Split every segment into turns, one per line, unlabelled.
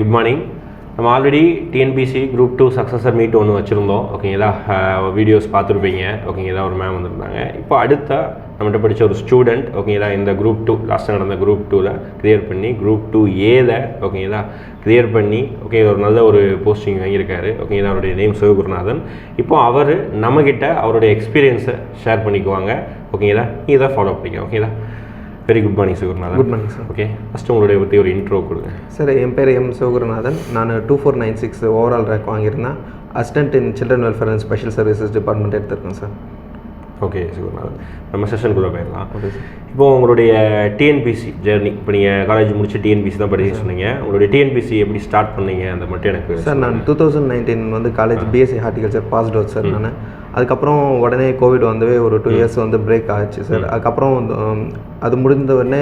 Good morning நம்ம already TNPC group two successor meet ஒன்று வச்சுருந்தோம். ஓகேங்களா வீடியோஸ் பார்த்துருப்பீங்க. ஓகேங்களா ஒரு மேம் வந்திருந்தாங்க. இப்போ அடுத்த நம்மகிட்ட படித்த ஒரு ஸ்டூடெண்ட் ஓகேங்களா இந்த குரூப் டூ லாஸ்ட்டாக நடந்த குரூப் டூவில் கிளியர் பண்ணி குரூப் டூ ஏல ஓகேங்களா கிளியர் பண்ணி ஓகே ஒரு நல்ல ஒரு போஸ்டிங் வாங்கியிருக்காரு. ஓகேங்களா அவருடைய நேம் சிவகுருநாதன். இப்போ அவர் நம்மக்கிட்ட அவருடைய எக்ஸ்பீரியன்ஸை ஷேர் பண்ணிக்குவாங்க. ஓகேங்களா நீ இதை ஃபாலோ பண்ணிக்க ஓகேங்களா very good morning Sivagurunathan
good morning sir
okay first உங்களுடைய பற்றி ஒரு இன்ட்ரோ கொடுங்க.
சார் என் பேர் எம் சிவகுருநாதன் நான் two four nine six overall rank வாங்கியிருந்தேன். Assistant in children welfare and special services department எடுத்திருக்கேன் சார்
ஓகே சிவகுருநாதன் நம்ம செஷனுக்குள்ளே போயிடலாம்.
ஓகே சார்
இப்போ உங்களுடைய டிஎன்பிசி ஜேர்னி இப்போ நீங்கள் காலேஜ் முடிச்சு டிஎன்பிசி தான் படிக்க சொன்னீங்க. உங்களுடைய டிஎன்பிசி எப்படி ஸ்டார்ட் பண்ணீங்க? அந்த மட்டும் எனக்கு
சார் நான் டூ தௌசண்ட் நைன்டீன் வந்து college BSc horticulture passed out sir நான். அதுக்கப்புறம் உடனே கோவிட் வந்தவே ஒரு டூ இயர்ஸ் வந்து பிரேக் ஆச்சு சார் அதுக்கப்புறம் அது முடிந்த உடனே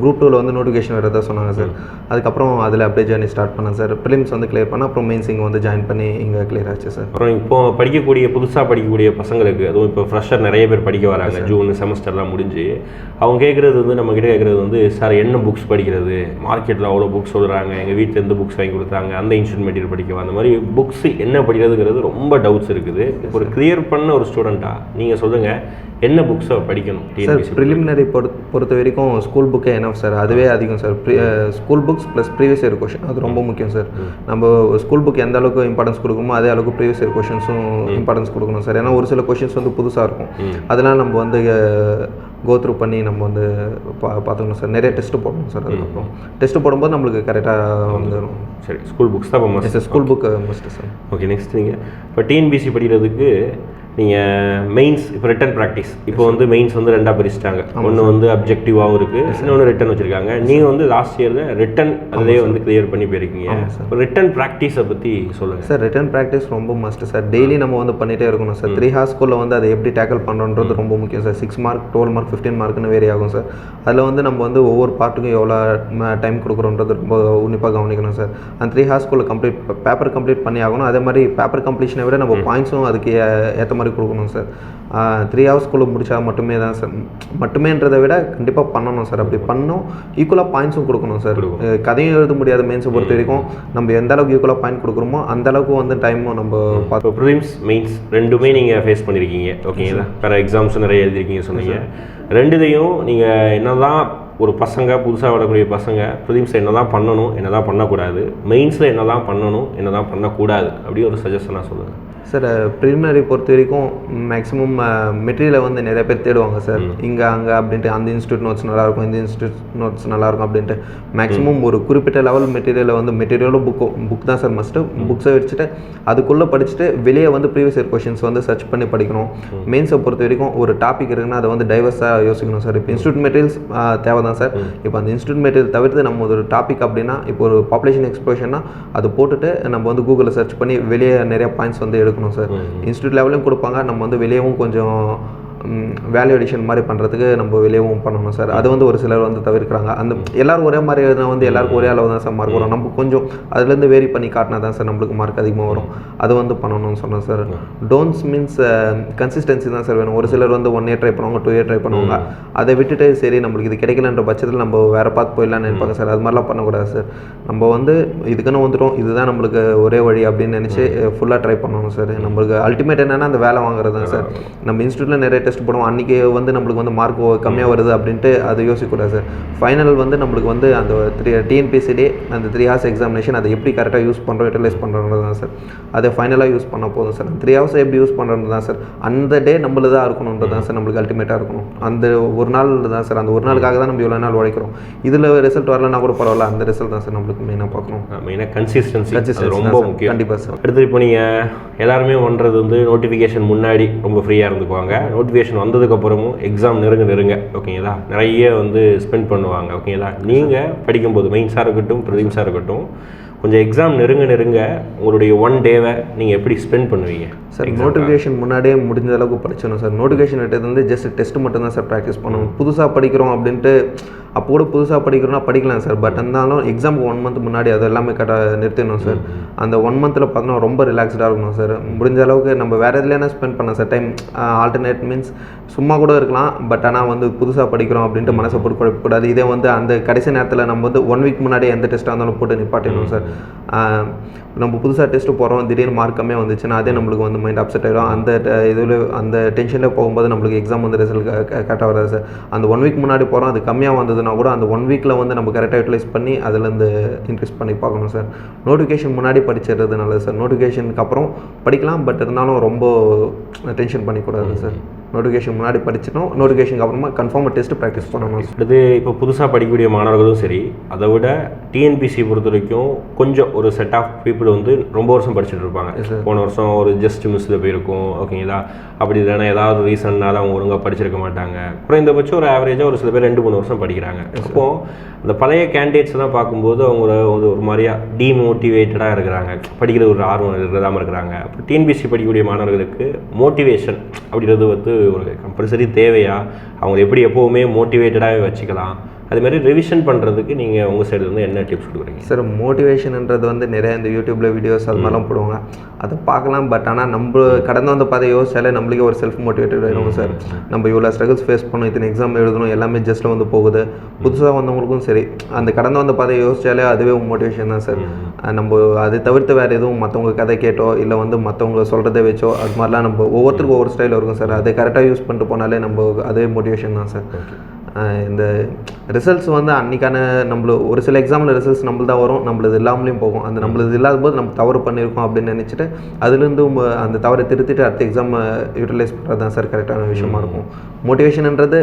குரூப் டூவில் வந்து நோட்டிஃபிகேஷன் வரதா சொன்னாங்க சார் அதுக்கப்புறம் அதில் அப்படியே ஜேர்னி ஸ்டார்ட் பண்ணேன் சார் ப்ரிலிம்ஸ் வந்து கிளியர் பண்ணேன் அப்புறம் மெயின்ஸ் இங்கே வந்து ஜாயின் பண்ணி இங்கே கிளியர் ஆச்சு சார்
அப்புறம் இப்போ படிக்கக்கூடிய புதுசாக படிக்கக்கூடிய பசங்களுக்கு அதுவும் இப்போ ஃப்ரெஷர் நிறைய பேர் படிக்க வராங்க ஜூன் செமஸ்டர்லாம் முடிஞ்சு அவங்க கேட்குறது வந்து நம்ம கிட்ட கேட்குறது வந்து சார் என்ன புக்ஸ் படிக்கிறது? மார்க்கெட்டில் அவ்வளோ புக்ஸ் சொல்கிறாங்க எங்கள் வீட்டில் எந்த புக்ஸ் வாங்கி கொடுத்தாங்க அந்த இன்ஸ்டியூட் மெட்டீரியல் படிக்கவா அந்த மாதிரி புக்ஸ் என்ன படிக்கிறதுங்கிறது ரொம்ப டவுட்ஸ் இருக்குது. இப்போ ஒரு கிளியர் பண்ண ஒரு ஸ்டூடெண்ட்டாக நீங்கள் சொல்லுங்கள் என்ன புக்ஸை படிக்கணும்?
சார் ப்ரிலிமினரி பொறுத்த பொறுத்த வரைக்கும் ஸ்கூல் புக்கே என்ன சார் அதுவே அதிகம் sir school books plus previous year question அது ரொம்ப முக்கியம் சார் நம்ம ஸ்கூல் புக் எந்த அளவுக்கு இம்பார்ட்டன்ஸ் கொடுக்குமோ அதே அளவுக்கு ப்ரீவியஸ் இயர் கொஷின்ஸும் இம்பார்ட்டன்ஸ் கொடுக்கணும் சார் ஏன்னா ஒரு சில கொஷின்ஸ் வந்து புதுசாக இருக்கும். அதெல்லாம் நம்ம வந்து கோ த்ரூ பண்ணி நம்ம வந்து பா பார்த்துக்கணும் சார். நிறைய டெஸ்ட் போடணும் சார் அதுக்கப்புறம். டெஸ்ட் போடும்போது நம்மளுக்கு கரெக்டாக வந்துடும்
சரி ஸ்கூல் புக்ஸ் தான்.
Sir school book must sir
okay next நீங்கள் இப்போ டிஎன்பிசி படிக்கிறதுக்கு நீங்கள் மெயின்ஸ் இப்போ ரிட்டன் ப்ராக்டிஸ் இப்போ வந்து மெயின்ஸ் வந்து ரெண்டாக பிரிச்சிட்டாங்க. ஒன்று வந்து அப்ஜெக்டிவாகவும் இருக்குது இன்னொன்று ரிட்டன் வச்சுருக்காங்க. நீங்கள் வந்து லாஸ்ட் இயரில் ரிட்டன் அதிலே வந்து கிளியர் பண்ணி போயிருக்கீங்க. இப்போ ரிட்டன் ப்ராக்டிஸை பற்றி சொல்லுங்கள்
சார் ரிட்டன் ப்ராக்டிஸ் ரொம்ப மஸ்ட் சார் டெய்லி நம்ம வந்து பண்ணிகிட்டே இருக்கணும் சார் த்ரீ ஹார்ஸ் ஸ்கூலில் வந்து அதை எப்படி டேக்கிள் பண்ணுறோன்றது ரொம்ப முக்கியம் sir six mark twelve mark fifteen மார்க்னு vary ஆகும் சார் அதில் வந்து நம்ம வந்து ஒவ்வொரு பார்ட்டுக்கும் எவ்வளோ டைம் கொடுக்குறோன்றது ரொம்ப உன்னிப்பாக கவனிக்கணும் சார் அந்த த்ரீ ஹார்ஸ் ஸ்கூலில் கம்ப்ளீட் பேப்பர் கம்ப்ளீட் பண்ணி ஆகணும். அதே மாதிரி பேப்பர் கம்ப்ளீஷனை விட நம்ம பாயிண்ட்ஸும் அதுக்கு ஏற்ற மாதிரி கொடுக்கணும் சார். த்ரீ ஹவர்ஸ் ஸ்கூலில் முடிச்சா மட்டுமே தான் சார். மட்டுமேன்றதை விட கண்டிப்பாக பண்ணணும் சார். அப்படி பண்ணோம் ஈக்குவலாக பாயிண்ட்ஸும் கொடுக்கணும் சார். கதையும் எழுத முடியாத மெயின்ஸை பொறுத்த வரைக்கும் நம்ம எந்த அளவுக்கு ஈக்குவலாக பாயிண்ட் கொடுக்குறோமோ அந்த அளவுக்கு வந்து டைமும் நம்ம பார்த்து
ப்ரிலிம்ஸ் மெயின்ஸ் ரெண்டுமே நீங்கள் ஃபேஸ் பண்ணியிருக்கீங்க ஓகேங்களா வேறு எக்ஸாம்ஸ் நிறைய எழுதிருக்கீங்க சொன்னீங்க. ரெண்டுதையும் நீங்கள் என்னதான் ஒரு பசங்க புதுசாக வரக்கூடிய பசங்க ப்ரிலிம்ஸில் என்ன தான் பண்ணணும் என்ன தான் பண்ணக்கூடாது மெயின்ஸில் என்ன தான் பண்ணணும் என்ன தான் பண்ணக்கூடாது அப்படி ஒரு சஜஷனாக சொல்லுங்கள்
சார் ப்ரிலிமினரி பொறுத்த வரைக்கும் மேக்ஸிமம் மெட்டீரியலை வந்து நிறைய பேர் தேடுவாங்க சார். இங்கே அங்கே அப்படின்ட்டு அந்த இன்ஸ்டியூட் நோட்ஸ் நல்லாயிருக்கும் இந்த இன்ஸ்டியூட் நோட்ஸ் நல்லாயிருக்கும் அப்படின்ட்டு. மேக்ஸிமம் ஒரு குறிப்பிட்ட லெவல் மெட்டீரியலை வந்து மெட்டீரியலும் புக்கு புக் தான் சார் மஸ்ட்டு புக்ஸை வச்சுட்டு அதுக்குள்ளே படிச்சுட்டு வெளியே வந்து ப்ரீவியஸ் இயர் கொஷின்ஸ் வந்து சர்ச் பண்ணி படிக்கணும். மெயின்ஸை பொறுத்த வரைக்கும் ஒரு டாபிக் இருக்குன்னா அதை வந்து டைவர்ஸாக யோசிக்கணும் சார். இப்போ இன்ஸ்டியூட் மெட்டீரியல்ஸ் தேவை தான் சார். இப்போ அந்த இன்ஸ்டியூட் மெட்டீரியல் தவிர்த்து நம்ம ஒரு டாபிக் அப்படின்னா இப்போ ஒரு பாப்புலேஷன் எக்ஸ்ப்ளோஷன்னா அது போட்டுட்டு நம்ம வந்து கூகுளில் சர்ச் பண்ணி வெளியே நிறைய பாயிண்ட்ஸ் வந்து எடுக்கணும். சார். இன்ஸ்டியூட் லெவலையும் கொடுப்பாங்க. நம்ம வந்து வெளியவும் கொஞ்சம் வேல்யூ அடிஷன் மாதிரி பண்ணுறதுக்கு நம்ம வெளியவும் பண்ணணும் சார். அது வந்து ஒரு சிலர் வந்து தவிர்க்கிறாங்க. அந்த எல்லாரும் ஒரே மாதிரி எழுதினா வந்து எல்லாருக்கும் ஒரே அளவு தான் சார் மார்க் வரும். நம்ம கொஞ்சம் அதுலேருந்து வேரி பண்ணி காட்டினா தான் சார் நம்மளுக்கு மார்க் அதிகமாக வரும். அது வந்து பண்ணணும்னு சொன்னேன் சார். டோன்ட்ஸ் மீன்ஸ் கன்சிஸ்டன்சி தான் சார் வேணும். ஒரு சிலர் வந்து ஒன் இயர் ட்ரை பண்ணுவாங்க டூ இயர் ட்ரை பண்ணுவாங்க. அதை விட்டுட்டு சரி நம்மளுக்கு இது கிடைக்கலன்ற பட்சத்தில் நம்ம வேறு பார்த்து போயிடலாம்னு நினைப்பாங்க சார். அது மாதிரிலாம் பண்ணக்கூடாது சார். நம்ம வந்து இதுக்குன்னு வந்துடும் இதுதான் நம்மளுக்கு ஒரே வழி அப்படின்னு நினச்சி ஃபுல்லாக ட்ரை பண்ணணும் சார். நம்மளுக்கு அல்டிமேட் என்னன்னா அந்த வேலை வாங்குறது தான் சார். நம்ம இன்ஸ்டியூட்டில் நிறைய டெஸ்ட் போடுவோம் அன்றைக்கி வந்து நம்மளுக்கு வந்து மார்க் கம்மியாக வருது அப்படின்ட்டு அதை யோசிக்கக்கூடாது சார். ஃபைனல் வந்து நம்மளுக்கு வந்து அந்த த்ரீ டிஎன்பிசிடி அந்த த்ரீ ஹவர்ஸ் எக்ஸாமினேஷன் அதை எப்படி கரெக்டாக யூஸ் பண்ணுறோம் யூட்டிலைஸ் பண்ணுறது தான் சார். அதை ஃபைனலாக யூஸ் பண்ண போதும் சார். த்ரீ ஹவர்ஸ் எப்படி யூஸ் பண்ணுறது தான் சார். அந்த டே நம்மளது தான் இருக்கணுன்றது தான் சார். நம்மளுக்கு அல்டிமேட்டாக இருக்கணும். அந்த ஒரு நாள் தான் சார். அந்த ஒரு நாளுக்காக தான் நம்ம இவ்வளோ நாள் உழைக்கிறோம். இதில் ரிசல்ட் வரலன்னா கூட பரவாயில்ல. அந்த ரிசல்ட் தான் சார் நம்மளுக்கு மெயினாக பார்க்கணும்.
மெயினாக கன்சிஸ்டன்சி
Consistency
ரொம்ப. முக்கியம்.
கண்டிப்பா sir.
அடுத்து இப்போ நீங்கள் எல்லாருமே பண்ணுறது வந்து நோட்டிஃபிகேஷன் முன்னாடி ரொம்ப ஃப்ரீயாக இருந்துக்குவாங்க. நோட்டிஃபிகேஷன் வந்ததுக்கப்புறமும் எக்ஸாம் நெருங்க நெருங்க ஓகேங்களா நிறைய வந்து ஸ்பெண்ட் பண்ணுவாங்க ஓகேங்களா நீங்கள் படிக்கும்போது மெயின்ஸாக இருக்கட்டும் ப்ரிலிம்ஸாக இருக்கட்டும் கொஞ்சம் எக்ஸாம் நெருங்க நெருங்க உங்களுடைய ஒன் டேவை நீங்கள் எப்படி ஸ்பெண்ட் பண்ணுவீங்க?
சார் நோட்டிஃபிகேஷன் முன்னாடியே முடிஞ்ச அளவுக்கு படிச்சிடணும் சார் நோட்டிஃபிகேஷன் வந்து ஜஸ்ட் டெஸ்ட் மட்டும் தான் சார் ப்ராக்டிஸ் பண்ணணும். புதுசாக படிக்கிறோம் அப்படின்ட்டு அப்போ கூட புதுசாக படிக்கிறோம்னா படிக்கலாம் சார். பட் இருந்தாலும் எக்ஸாமுக்கு ஒன் மந்த் முன்னாடி அது எல்லாமே கரெக்டாக நிறுத்திடணும் சார். அந்த ஒன் மந்தில் பார்த்தோன்னா ரொம்ப ரிலாக்ஸ்டாக இருக்கணும் சார். முடிஞ்ச அளவுக்கு நம்ம வேறு எதுலையான ஸ்பெண்ட் பண்ணலாம் சார். டைம் ஆல்டர்னேட் மீன்ஸ் சும்மா கூட இருக்கலாம். பட் ஆனால் வந்து புதுசாக படிக்கிறோம் அப்படின்ட்டு மனசை போட்டு குழப்பக்கூடாது இதே வந்து அந்த கடைசி நேரத்தில் நம்ம வந்து ஒன் வீக் முன்னாடி எந்த டெஸ்ட்டாக இருந்தாலும் போட்டு நிப்பாட்டிடணும் சார். நம்ம புதுசாக டெஸ்ட்டு போகிறோம் திடீர்னு மார்க்கமே வந்துச்சுன்னா அதே நம்மளுக்கு வந்து மைண்ட் அப்செட் ஆகிடும் அந்த இதில் அந்த டென்ஷனில் போகும்போது நம்மளுக்கு எக்ஸாம் வந்து ரிசல்ட் கரெக்டாக வராது சார் அந்த ஒன் வீக் முன்னாடி போகிறோம் அது கம்மியாக வந்ததுன்னா கூட அந்த ஒன் வீக்கில் வந்து நம்ம கரெக்டாக யூட்டிலைஸ் பண்ணி அதுலேருந்து இன்க்ரீஸ் பண்ணி பார்க்கணும் சார் நோட்டிஃபிகேஷன் முன்னாடி படிச்சிடுறது நல்லது சார் நோட்டிஃபிகேஷனுக்கு அப்புறம் படிக்கலாம் பட் இருந்தாலும் ரொம்ப டென்ஷன் பண்ணிக்கூடாது சார் நோட்டிஃபிகேஷன் முன்னாடி படிச்சிட்டோம். நோட்டிஃபிகேஷனுக்கு அப்புறமா கன்ஃபார்மாக டெஸ்ட் ப்ராக்டிஸ் பண்ணணும்.
அடுத்து இப்போ புதுசாக படிக்கக்கூடிய மாணவர்களும் சரி அதை விட டிஎன்பிசி பொறுத்த வரைக்கும் கொஞ்சம் ஒரு செட் ஆஃப் பீப்புள் வந்து ரொம்ப வருஷம் படிச்சுட்டு இருப்பாங்க. போன வருஷம் ஒரு ஜஸ்ட் மிஸ்ஸில் போயிருக்கும் ஓகேங்களா அப்படி இல்லைன்னா ஏதாவது ரீசன்னால அவங்க ஒழுங்காக படிச்சிருக்க மாட்டாங்க. குறைந்தபட்சம் ஒரு ஆவரேஜாக ஒரு சில பேர் ரெண்டு மூணு வருஷம் படிக்கிறாங்க. அப்போது அந்த பழைய கேண்டிடேட்ஸ் எல்லாம் பார்க்கும்போது அவங்க ஒரு மாதிரியா டீமோட்டிவேட்டடாக இருக்கிறாங்க. படிக்கிற ஒரு ஆர்வம் இல்லாமல் இருக்கிறாங்க. அப்போ டிஎன்பிசி படிக்கக்கூடிய மாணவர்களுக்கு மோட்டிவேஷன் அப்படின்றது வந்து ஒரு கம்பல்சரி தேவையா? அவங்க எப்படி எப்போவுமே மோட்டிவேட்டடாகவே வச்சுக்கலாம். அது மாதிரி ரிவிஷன் பண்ணுறதுக்கு நீங்கள் உங்கள் சைடு வந்து என்ன டிப்ஸ் கொடுக்குறீங்க?
சார் மோட்டிவேஷன்ன்றது வந்து நிறைய இந்த யூடியூப்ல வீடியோஸ் அது மாதிரிலாம் போடுவாங்க. அதை பார்க்கலாம் பட் ஆனால் நம்ம கடந்து வந்த பாதை யோசிச்சாலே நம்மளுக்கே ஒரு செல்ஃப் மோட்டிவேட்டட் ஆயிடும் சார் நம்ம இவ்வளோ ஸ்ட்ரகிள்ஸ் ஃபேஸ் பண்ணணும் இத்தனை எக்ஸாம் எழுதணும் எல்லாமே ஜஸ்ட்டில் வந்து போகுது. புதுசாக வந்தவங்களுக்கும் சரி அந்த கடந்து வந்த பாதையை யோசிச்சாலே அதுவே மோட்டிவேஷன் தான் சார் நம்ம அதை தவிர்த்து வேறு எதுவும் மற்றவங்க கதை கேட்டோ இல்லை வந்து மற்றவங்க சொல்கிறத வச்சோ அது மாதிரிலாம் நம்ம ஒவ்வொருத்தருக்கும் ஒவ்வொரு ஸ்டைல் இருக்கும் சார் அதை கரெக்டாக யூஸ் பண்ணிட்டு போனாலே நம்ம அதே மோட்டிவேஷன் தான் சார் இந்த ரிசல்ட்ஸ் வந்து அன்றைக்கான நம்மள ஒரு சில எக்ஸாமில் ரிசல்ட்ஸ் நம்மளது தான் வரும். நம்மளது இல்லாமலேயும் போகும். அந்த நம்மளது இல்லாத போது நம்ம தவறு பண்ணியிருக்கோம் அப்படின்னு நினச்சிட்டு அதுலேருந்து அந்த தவறை திருத்திட்டு அடுத்த எக்ஸாம் யூட்டிலைஸ் பண்ணுறது தான் சார் கரெக்டான விஷயமா இருக்கும். மோட்டிவேஷன்ன்றது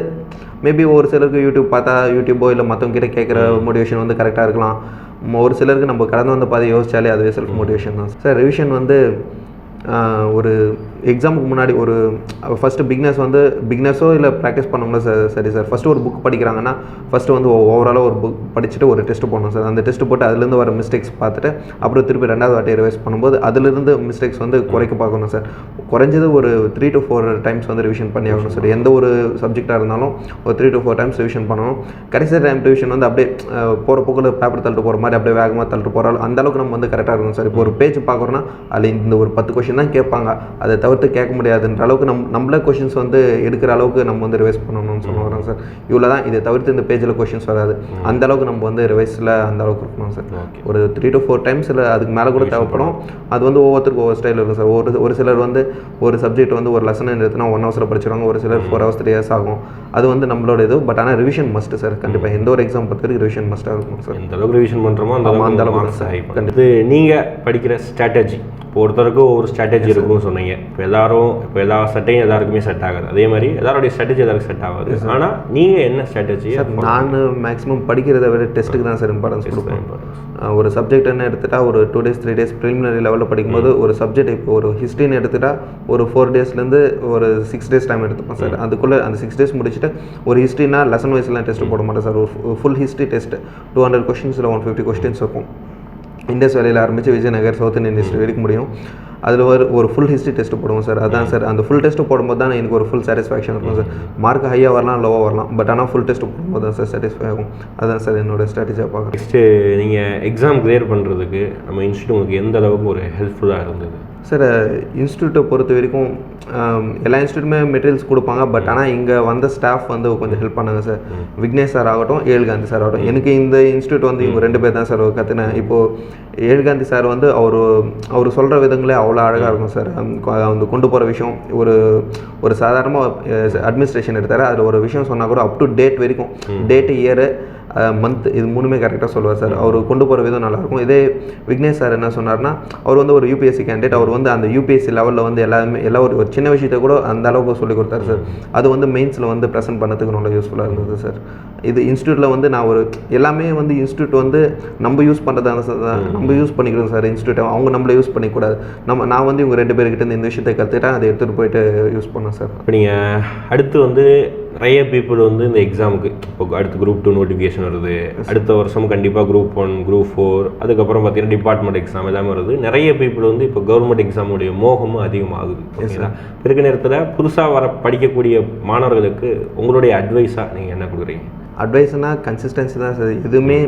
மேபி ஒரு சிலருக்கு யூடியூப் பார்த்தா யூடியூபோ இல்லை மற்றவங்க கிட்ட கேட்குற மோட்டிவேஷன் வந்து கரெக்டாக இருக்கலாம். ஒரு சிலருக்கு நம்ம கடந்து வந்த பாதை யோசிச்சாலே அதுவே செல்ஃப் மோட்டிவேஷன் தான். சார் ரிவிஷன் வந்து ஒரு எக்ஸாமுக்கு முன்னாடி ஒரு ஃபஸ்ட்டு பிக்னஸ் வந்து பிக்னஸோ இல்லை ப்ராக்டிஸ் பண்ணவங்களோ சார் சரி சார் ஃபஸ்ட்டு ஒரு புக் படிக்கிறாங்கன்னா ஃபஸ்ட்டு வந்து ஓவராலாக ஒரு புக் படிச்சுட்டு ஒரு டெஸ்ட் போடணும் சார் அந்த டெஸ்ட் போட்டு அதுலேருந்து வர மிஸ்டேக்ஸ் பார்த்துட்டு அப்புறம் திருப்பி ரெண்டாவது வாட்டி ரிவைஸ் பண்ணும்போது அதுலேருந்து மிஸ்டேக்ஸ் வந்து குறைக்க பார்க்கணும் சார் குறைஞ்சது ஒரு த்ரீ டு ஃபோர் டைம்ஸ் வந்து ரிவிஷன் பண்ணி ஆகணும் சார் எந்த ஒரு சப்ஜெக்டாக இருந்தாலும் ஒரு three to four times revision பண்ணணும். கடைசி டைம் ரிவிஷன் வந்து அப்படியே போகிற போக்கில் பேப்பர் தள்ளிட்டு போகிற மாதிரி அப்படியே வேகமாக தள்ளிட்டு போகிறாலும் அந்த அளவுக்கு நம்ம வந்து கரெக்டாக இருக்கணும் சார் இப்போ ஒரு பேஜ் பார்க்குறோன்னா அதில் இந்த ஒரு பத்து கொஷின் தான் கேட்பாங்க. அதை தவிர தவிர்த்து கேட்க முடியாதுன்ற அளவுக்கு நம் நம்மளே கொஷின்ஸ் வந்து எடுக்கிற அளவுக்கு நம்ம வந்து ரிவைஸ் பண்ணணும்னு சொல்ல வரோம் சார். இவ்வளோ தான். இதை தவிர்த்து இந்த பேஜில் கொஷின்ஸ் வராது. அந்த அளவுக்கு நம்ம வந்து ரிவைஸில் அந்த அளவுக்கு இருக்கணும் சார். ஒரு த்ரீ டு ஃபோர் டைம்ஸ் இல்லை அதுக்கு மேலே கூட தேவைப்படும். அது வந்து ஒவ்வொருத்தருக்கும் ஒவ்வொரு ஸ்டைல் இருக்கும் சார். ஒரு ஒரு சிலர் வந்து ஒரு சப்ஜெக்ட் வந்து ஒரு லெசன் எடுத்துனா ஒன் ஹவர்ஸில் படிச்சிருவாங்க. ஒரு சிலர் ஃபோர் ஹவர்ஸ் த்ரீ ஹவர்ஸ் ஆகும். அது வந்து நம்மளோட இது. பட் ஆனால் ரிவிஷன் மஸ்ட் சார். கண்டிப்பாக எந்த ஒரு எக்ஸாம் பொறுத்த வரைக்கும் ரிவிஷன் மஸ்ட்டாக இருக்கும் சார்.
எந்த அளவுக்கு ரிவிஷன் பண்ணுறோமோ அந்த
அந்த
அளவுக்கு ஹை பண்ணுறது நீங்கள் படிக்கிற ஸ்ட்ராட்டஜி இப்போ ஒருத்தருக்கும் ஒவ்வொரு ஸ்ட்ராட்டஜி இருக்கும்னு சொன்னீங்க. இப்போ எல்லாரும் இப்போ எல்லா சட்டையும் எல்லாருக்குமே செட் ஆகாது. அதே மாதிரி எல்லாருடைய ஸ்ட்ராட்டஜி எல்லாருக்கும் செட் ஆகாது. ஆனால் நீங்கள் என்ன ஸ்ட்ராட்டஜியை
நான் மேக்ஸிமம் படிக்கிறத விட டெஸ்ட்டுக்கு தான் சார் இம்பார்ட்டன்ஸ் கொடுப்பேன். ஒரு சப்ஜெக்ட்னு எடுத்துட்டா ஒரு two days three days preliminary லெவலில் படிக்கும்போது ஒரு சப்ஜெக்ட் இப்போ ஒரு ஹிஸ்ட்ரின்னு எடுத்துட்டா ஒரு ஃபோர் டேஸ்லேருந்து ஒரு சிக்ஸ் டேஸ் டைம் எடுத்துப்பேன் சார் அதுக்குள்ளே அந்த சிக்ஸ் டேஸ் முடிச்சுட்டு ஒரு ஹிஸ்ட்ரினா லெசன் வைஸ்லாம் டெஸ்ட் போட மாட்டேன் சார் ஒரு full history test two hundred கொஸ்டின்ஸில் one fifty questions இருக்கும் இண்டஸ் வேலையில் ஆரம்பித்து விஜயநகர் சவுத் இந்தியன் ஹிஸ்ட்ரி வரைக்கும் முடியும். அதில் ஒரு ஒரு ஃபுல் ஹிஸ்ட்ரி டெஸ்ட் போடுவோம் சார் அதான் சார் அந்த ஃபுல் டெஸ்ட் போடும்போது தான் எனக்கு ஒரு ஃபுல் சாட்டிஸ்ஃபேக்ஷன் இருக்கும் சார் மார்க் ஹையாக வரலாம் லோவாக வரலாம். பட் ஆனால் ஃபுல் டெஸ்ட் போடும்போது தான் சார் சாட்டிஸ்ஃபை ஆகும். அதான் சார் என்னோட ஸ்ட்ராட்டஜியாக பார்க்குறேன்.
நெக்ஸ்ட்டு நீங்கள் எக்ஸாம் கிளியர் பண்ணுறதுக்கு நம்ம இன்ஸ்டியூட் உங்களுக்கு எந்த அளவுக்கு ஒரு ஹெல்ப்ஃபுல்லாக இருந்தது?
சார் இன்ஸ்டியூட்டை பொறுத்த வரைக்கும் எல்லா இன்ஸ்டியூட்டுமே மெட்டீரியல்ஸ் கொடுப்பாங்க பட் ஆனால் இங்கே வந்த ஸ்டாஃப் வந்து கொஞ்சம் ஹெல்ப் பண்ணாங்க சார். விக்னேஷ் சார் ஆகட்டும் ஏழுகாந்தி சார் ஆகட்டும். எனக்கு இந்த இன்ஸ்டியூட் வந்து இவங்க ரெண்டு பேர் தான் சார் கற்றுனேன் இப்போது ஏழுகாந்தி சார் வந்து அவர் அவர் சொல்கிற விதங்களே அவ்வளோ அழகாக இருக்கும் சார். அந்த கொண்டு போகிற விஷயம் ஒரு ஒரு சாதாரணமாக அட்மினிஸ்ட்ரேஷன் எடுத்தார். அதில் ஒரு விஷயம் சொன்னால் கூட அப் டு டேட் வரைக்கும் டேட்டு இயரு மந்த் இது மூணுமே கரெக்டாக சொல்லுவார் சார். அவர் கொண்டு போகிற விதம் நல்லாயிருக்கும். இதே விக்னேஷ் சார் என்ன சொன்னார்னா அவர் வந்து ஒரு யூபிஎஸ்சி கேண்டிடேட் அவர் வந்து அந்த யூபிஎஸ்சி லெவலில் வந்து எல்லாமே எல்லா ஒரு ஒரு சின்ன விஷயத்தை கூட அந்த அளவுக்கு சொல்லி கொடுத்தாரு சார். அது வந்து மெயின்ஸில் வந்து ப்ரெசென்ட் பண்ணதுக்கு ரொம்ப யூஸ்ஃபுல்லாக இருந்தது சார். இது இன்ஸ்டியூட்டில் வந்து நான் ஒரு எல்லாமே வந்து இன்ஸ்டியூட் வந்து நம்ம யூஸ் பண்ணுறதா நம்ம யூஸ் பண்ணிக்கிறோம் சார். இன்ஸ்டியூட்டை அவங்க நம்மளை யூஸ் பண்ணிக்கூடாது. நம்ம நான் வந்து இவங்க ரெண்டு பேர்கிட்ட இந்த விஷயத்தை கற்றுட்டேன் அதை எடுத்துகிட்டு போயிட்டு யூஸ் பண்ணேன் சார்.
இப்போ நீங்கள் அடுத்து வந்து நிறைய பீப்புள் வந்து இந்த எக்ஸாமுக்கு இப்போ அடுத்து குரூப் டூ நோட்டிஃபிகேஷன் வருது. அடுத்த வருஷம் கண்டிப்பாக குரூப் ஒன் குரூப் ஃபோர் அதுக்கப்புறம் பார்த்தீங்கன்னா டிபார்ட்மெண்ட் எக்ஸாம் எல்லாமே வருது. நிறைய பீப்புள் வந்து இப்போ கவர்மெண்ட் எக்ஸாமுடைய மோகமும் அதிகமாகுது. ஓகேங்களா இருக்க நேரத்தில் புதுசாக வர படிக்கக்கூடிய மாணவர்களுக்கு உங்களுடைய அட்வைஸாக நீங்கள் என்ன கொடுக்குறீங்க?
அட்வைஸ்னால் கன்சிஸ்டன்சி தான் சார் எதுவுமே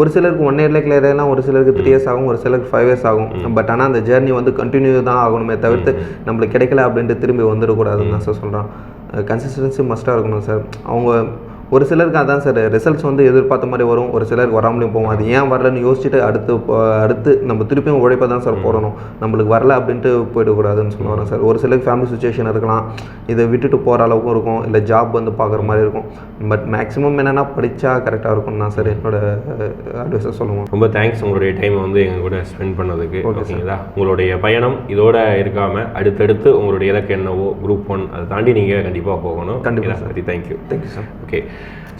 ஒரு சிலருக்கு ஒன் இயர்ல கிளியர் ஆகலாம் ஒரு சிலருக்கு த்ரீ இயர்ஸ் ஆகும் ஒரு சிலருக்கு ஃபைவ் இயர்ஸ் ஆகும். பட் ஆனால் அந்த ஜேர்னி வந்து கண்டினியூ தான் ஆகணுமே தவிர்த்து நம்மளுக்கு கிடைக்கல அப்படின்ட்டு திரும்பி வந்துடக்கூடாதுன்னு தான் சார் சொல்கிறேன் கன்சிஸ்டன்சி மஸ்ட்டாக இருக்கணும் சார் அவங்க ஒரு சிலருக்கு அதான் சார் ரிசல்ட்ஸ் வந்து எதிர்பார்த்த மாதிரி வரும். ஒரு சிலருக்கு வராமலையும் போகும். அது ஏன் வரலன்னு யோசிச்சுட்டு அடுத்து அடுத்து நம்ம திருப்பியும் உழைப்பை தான் சார் போடணும். நம்மளுக்கு வரல அப்படின்ட்டு போயிடக்கூடாதுன்னு சொல்ல வரேன் சார் ஒரு சிலருக்கு ஃபேமிலி சுச்சுவேஷன் இருக்கலாம். இதை விட்டுட்டு போகிற அளவுக்கும் இருக்கும். இல்லை ஜாப் வந்து பார்க்குற மாதிரி இருக்கும். பட் மேக்ஸிமம் என்னென்னா படித்தா கரெக்டாக இருக்கும் தான் சார் என்னோட அட்வைஸை சொல்லுவோம்.
ரொம்ப தேங்க்ஸ் உங்களுடைய டைமை வந்து எங்கள் கூட ஸ்பெண்ட் பண்ணதுக்கு. ஓகேங்களா உங்களுடைய பயணம் இதோட இருக்காமல் அடுத்தடுத்து உங்களுடைய இலக்கு என்னவோ குரூப் ஒன் அதை தாண்டி நீங்கள் கண்டிப்பாக போகணும்.
கண்டிப்பா
very thank you
thank you sir
okay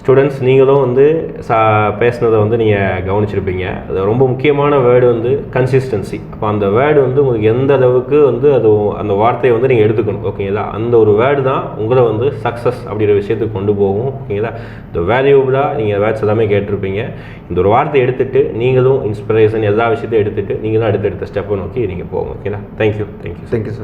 students நீங்களும் வந்து சா பேசுனதை வந்து நீங்கள் கவனிச்சிருப்பீங்க. அது ரொம்ப முக்கியமான வேர்டு வந்து கன்சிஸ்டன்சி அப்போ அந்த வேர்டு வந்து உங்களுக்கு எந்த அளவுக்கு வந்து அது அந்த வார்த்தையை வந்து நீங்கள் எடுத்துக்கணும் ஓகேங்களா? அந்த ஒரு வேர்டு தான் உங்களை வந்து சக்ஸஸ் அப்படிங்கிற விஷயத்துக்கு கொண்டு போகும் ஓகேங்களா? இந்த வேல்யூபிளாக நீங்கள் வேர்ட்ஸ் எல்லாமே கேட்டிருப்பீங்க. இந்த ஒரு வார்த்தையை எடுத்துகிட்டு நீங்களும் இன்ஸ்பிரேஷன் எல்லா விஷயத்தையும் எடுத்துகிட்டு நீங்களும் அடுத்தடுத்த ஸ்டெப்பை நோக்கி நீங்கள் போகும் ஓகேங்களா? Thank you thank you
thank you sir